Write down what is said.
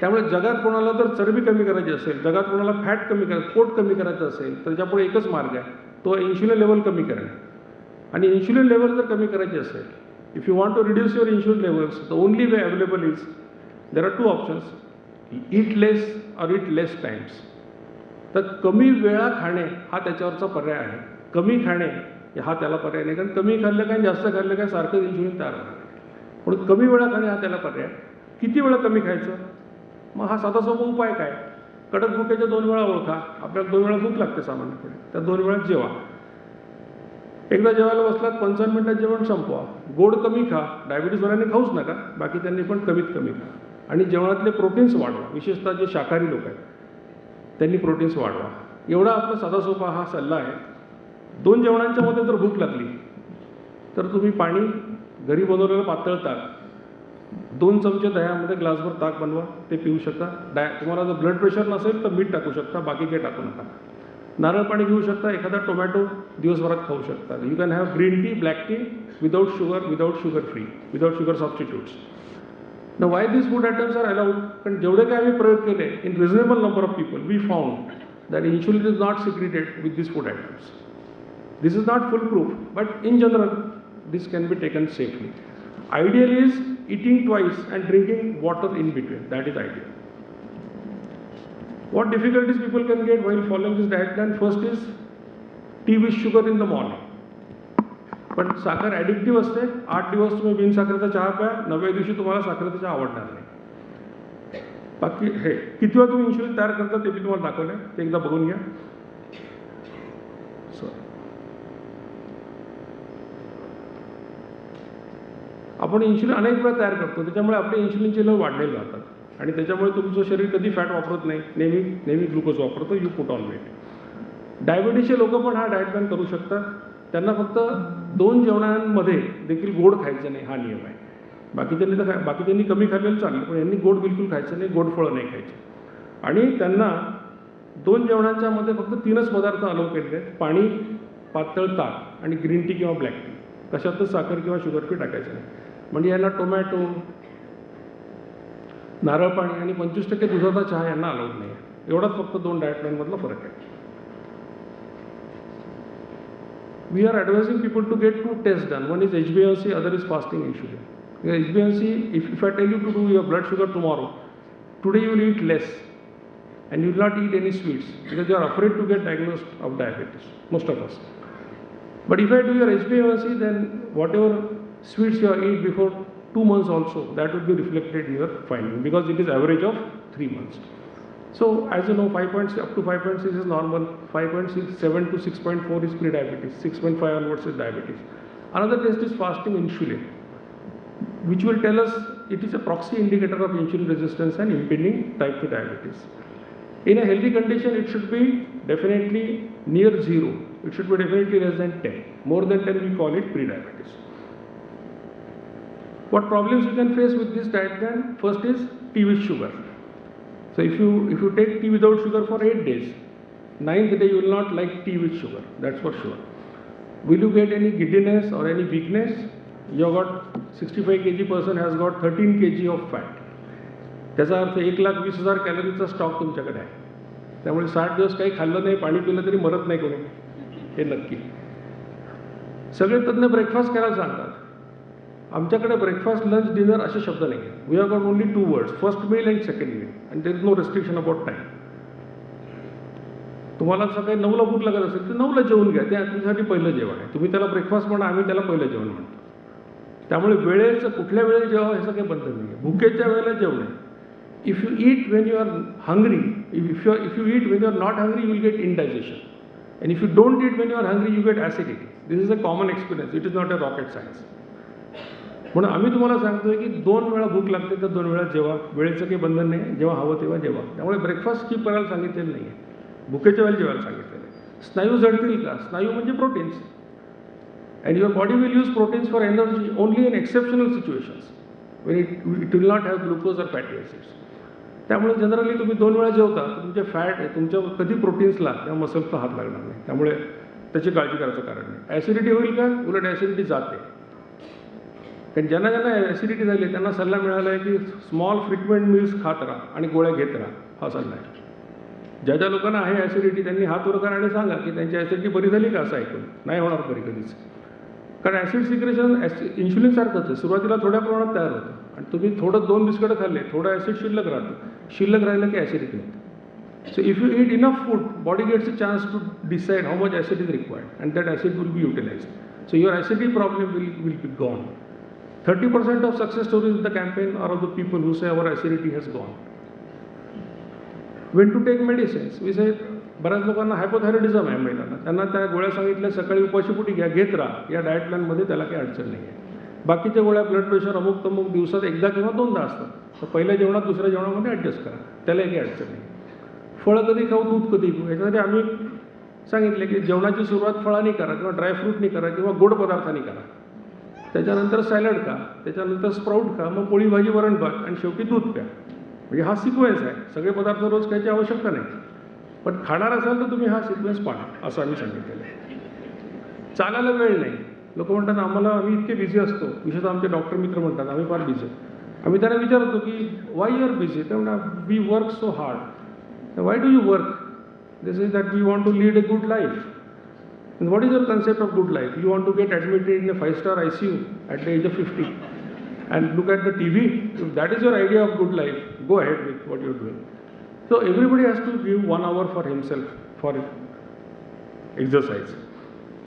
त्यामुळे जगात कोणाला जर चरबी कमी करायची असेल जगात कोणाला फॅट कमी करायचं पोट कमी करायचं असेल तर त्याच्यापुढे एकच मार्ग आहे. तो इन्शुलिन लेवल कमी करणे. आणि इन्शुलिन लेवल जर कमी करायची असेल if you want to reduce your insulin levels the only way available is there are two options eat less or eat less times तर कमी वेळा खाणे हा त्याच्यावरचा पर्याय आहे. कमी खाणे हा त्याला पर्याय नाही. कारण कमी खाल्लं काय जास्त खाल्लं काय सारखं इन्शुलिन तयार होणार. म्हणून कमी वेळा खाणे हा त्याला पर्याय किती वेळा कमी खायचं? मग हा साधा सोपा उपाय काय? कडक भुकेच्या दोन वेळा ओळखा. आपल्याला दोन वेळा भूक लागते सामान्यपणे. त्या दोन वेळा जेवा. एकदा जेवायला बसलात पंचावन्न मिनटात जेवण संपवा. गोड कमी खा. डायबिटीसवाल्यांनी खाऊच नका. बाकी त्यांनी पण कमीत कमी खा. आणि जेवणातले प्रोटीन्स वाढवा. विशेषतः जे शाकाहारी लोक आहेत त्यांनी प्रोटीन्स वाढवा. एवढा आपला साधा सोपा हा सल्ला आहे. दोन जेवणांच्या मध्ये जर भूक लागली तर तुम्ही पाणी घरी बनवलेलं पातळ ताक दोन चमचे दह्यामध्ये ग्लासभर ताक बनवा ते पिऊ शकता. डाय तुम्हाला जर ब्लड प्रेशर नसेल तर मीठ टाकू शकता बाकी काही टाकू नका. नारळ पाणी घेऊ शकता एखादा टोमॅटो दिवसभरात खाऊ शकता. You can have green tea black tea without sugar without sugar free without sugar substitutes न why this food items are allowed कारण जेवढे काय आम्ही प्रयोग केले in reasonable number of people we found that insulin is not secreted with this food items this is not foolproof but in general this can be taken safely ideal is eating twice and drinking water in between. That is ideal. What difficulties people can get while following this diet plan? First is tea with sugar in the morning. पण साखर addictive असते आठ दिवस तुम्ही बिन साखरेचा चहा प्या नवव्या दिवशी तुम्हाला साखरेचा चहा आवडणार नाही बाकी हे किती वेळा तुम्ही इन्शुलिन तयार करता ते मी तुम्हाला दाखवलं आहे ते एकदा बघून घ्या आपण इन्शुलिन अनेक वेळा तयार करतो. त्याच्यामुळे आपले इन्शुलिनचे लेवल वाढलेले राहतात आणि त्याच्यामुळे तुमचं शरीर कधी फॅट वापरत नाही. नेहमी नेहमी ग्लुकोज वापरतो. यू पुट ऑन वेट डायबिटीसचे लोक पण हा डाएट प्लॅन करू शकतात. त्यांना फक्त दोन जेवणांमध्ये देखील गोड खायचं नाही हा नियम आहे. बाकीच्यांनी तर खा बाकीच्यांनी कमी खाल्लेलं चालेल पण यांनी गोड बिलकुल खायचं नाही गोड फळं नाही खायची. आणि त्यांना दोन जेवणांच्या मध्ये फक्त तीनच पदार्थ अलाव केलेले आहेत. पाणी पातळ ताक आणि ग्रीन टी किंवा ब्लॅक टी कशातच साखर किंवा शुगर फ्री टाकायचं नाही. म्हणजे यांना टोमॅटो नारळ पाणी आणि पंचवीस टक्के दुधाचा चहा यांना अलाउड नाही आहे एवढाच फक्त दोन डाएट प्लॅनमधला फरक आहे we are advising people to get to test done one is H B N C other is fasting insulin H B N C if if I tell you to do your blood sugar tomorrow today you will eat less and you will not eat any sweets because you are afraid to get diagnosed of diabetes, most of us. But if I do your HbA1c, then whatever sweets you eat before two months also, that will be reflected in your finding because it is average of three months. So as you know, 5.6 up to 5.6 is normal, 5.6, 7 to 6.4 is pre-diabetes, 6.5 onwards is diabetes. Another test is fasting insulin, which will tell us it is a proxy indicator of insulin resistance and impending type 2 diabetes. In a healthy condition, it should be definitely near zero. It should be definitely less than 10. More than 10, we call it pre-diabetes. What problems you can face with this diet plan? First is tea with sugar. So if you if you take tea without sugar for eight days, ninth day you will not like tea with sugar. That's for sure. Will you get any giddiness or any weakness? You got 65 kg person has got 13 kg of fat. त्याचा अर्थ एक लाख वीस हजार कॅलरीचा stock तुमच्याकडे आहे त्यामुळे साठ दिवस काही खाल्लं नाही पाणी पिलं तरी मरत नाही कोणी हे नक्की सगळे तज्ज्ञ ब्रेकफास्ट करायला सांगतात आमच्याकडे ब्रेकफास्ट लंच डिनर असे शब्द नाही we are got only two words first meal and second meal and there is no restriction about time तुम्हाला सकाळी नऊला भूक लागत असेल तर नऊला जेवून घ्या. ते तुमच्यासाठी पहिलं जेवण आहे. तुम्ही त्याला ब्रेकफास्ट म्हणा आम्ही त्याला पहिलं जेवण म्हणतो. त्यामुळे वेळेचं कुठल्या वेळेला जेव्हा ह्याचं काही बंधन नाही आहे. भुकेच्या वेळेला जेवण if you eat when you are hungry, if you are, if you eat when you are not hungry you will get indigestion and if you don't eat when you are hungry you get acidity this is a common experience it is not a rocket science म्हणून आम्ही तुम्हाला सांगतोय की दोन वेळा भूक लागते तर दोन वेळा जेव्हा वेळेचं काही बंधन नाही जेव्हा हवं तेव्हा जेव्हा त्यामुळे ब्रेकफास्ट स्किप करायला सांगितलेलं नाही आहे भुकेच्या वेळेला जेवायला सांगितलेलं आहे. स्नायू जळतील का? स्नायू म्हणजे proteins and your body will use proteins for energy only in exceptional situations when it it will not have glucose or fatty acids त्यामुळे जनरली तुम्ही दोन वेळा जेवता तुमचे फॅट आहे तुमच्या कधी प्रोटीन्सला किंवा मसल्सला हात लागणार नाही. त्यामुळे त्याची काळजी करायचं कारण नाही. ॲसिडिटी होईल का? उलट ॲसिडिटी जाते. कारण ज्यांना ज्यांना ॲसिडिटी झाली त्यांना सल्ला मिळाला आहे की स्मॉल फ्रिक्वेंट मील्स खात राहा आणि गोळ्या घेत राहा. हा सल्ला आहे. ज्या ज्या लोकांना आहे ॲसिडिटी त्यांनी हात वर करा आणि सांगा की त्यांची ॲसिडिटी बरी झाली का असं ऐकून. नाही होणार बरी कधीच. कारण ॲसिड सिक्रेशन ॲसि इन्शुलिनसारखंच आहे. सुरुवातीला थोड्या प्रमाणात तयार होतं. आणि तुम्ही थोडं दोन बिस्कटं खाल्ले थोडं ॲसिड शिल्लक राहतं. शिल्लक राहिलं की ॲसिडिटी होतं. So if you eat enough food body gets a chance to decide how much acid is required and that acid will be utilise so your acidity problem will will be gone 30% of success stories in the campaign are of the people who say our acidity has gone. When to take medicines? We say बऱ्याच लोकांना hypothyroidism आहे महिलांना. त्यांना त्या गोळ्या सांगितल्या सकाळी उपाशीपोटी घ्या घेत राहा. या डाएट प्लॅनमध्ये त्याला काही अडचण नाही आहे बाकीच्या गोळ्या ब्लड प्रेशर अमुक तमुक दिवसात एकदा किंवा दोनदा असतात. तर पहिल्या जेवणात दुसऱ्या जेवणामध्ये ॲडजस्ट करा. त्याला काही अडचण नाही फळं कधी खाऊ दूध कधी पिऊ? याच्यासाठी आम्ही सांगितले की जेवणाची सुरुवात फळांनी करा किंवा ड्रायफ्रूटनी करा किंवा गोड पदार्थांनी करा. त्याच्यानंतर सॅलड खा त्याच्यानंतर स्प्राऊट खा मग पोळी भाजी वरण भात आणि शेवटी दूध प्या. म्हणजे हा सिक्वेन्स आहे. सगळे पदार्थ रोज खायची आवश्यकता नाही. पण खाणार असाल तर तुम्ही हा सिक्वेन्स पाहा असं आम्ही सांगितलेलं आहे. चालायला वेळ नाही. लोक म्हणतात आम्हाला आम्ही इतके बिझी असतो. विशेषतः आमचे डॉक्टर मित्र म्हणतात आम्ही फार बिझी आम्ही त्यांना विचारतो की वाय यू आर बिझी तर म्हणा we work so hard why do you work this is that we want to lead a good life And what is your concept of good life? You want to get admitted in a five star ICU at the age of 50 and look at the TV? If that is your idea of good life, go ahead with what you're doing. So everybody has to give one hour for himself for exercise.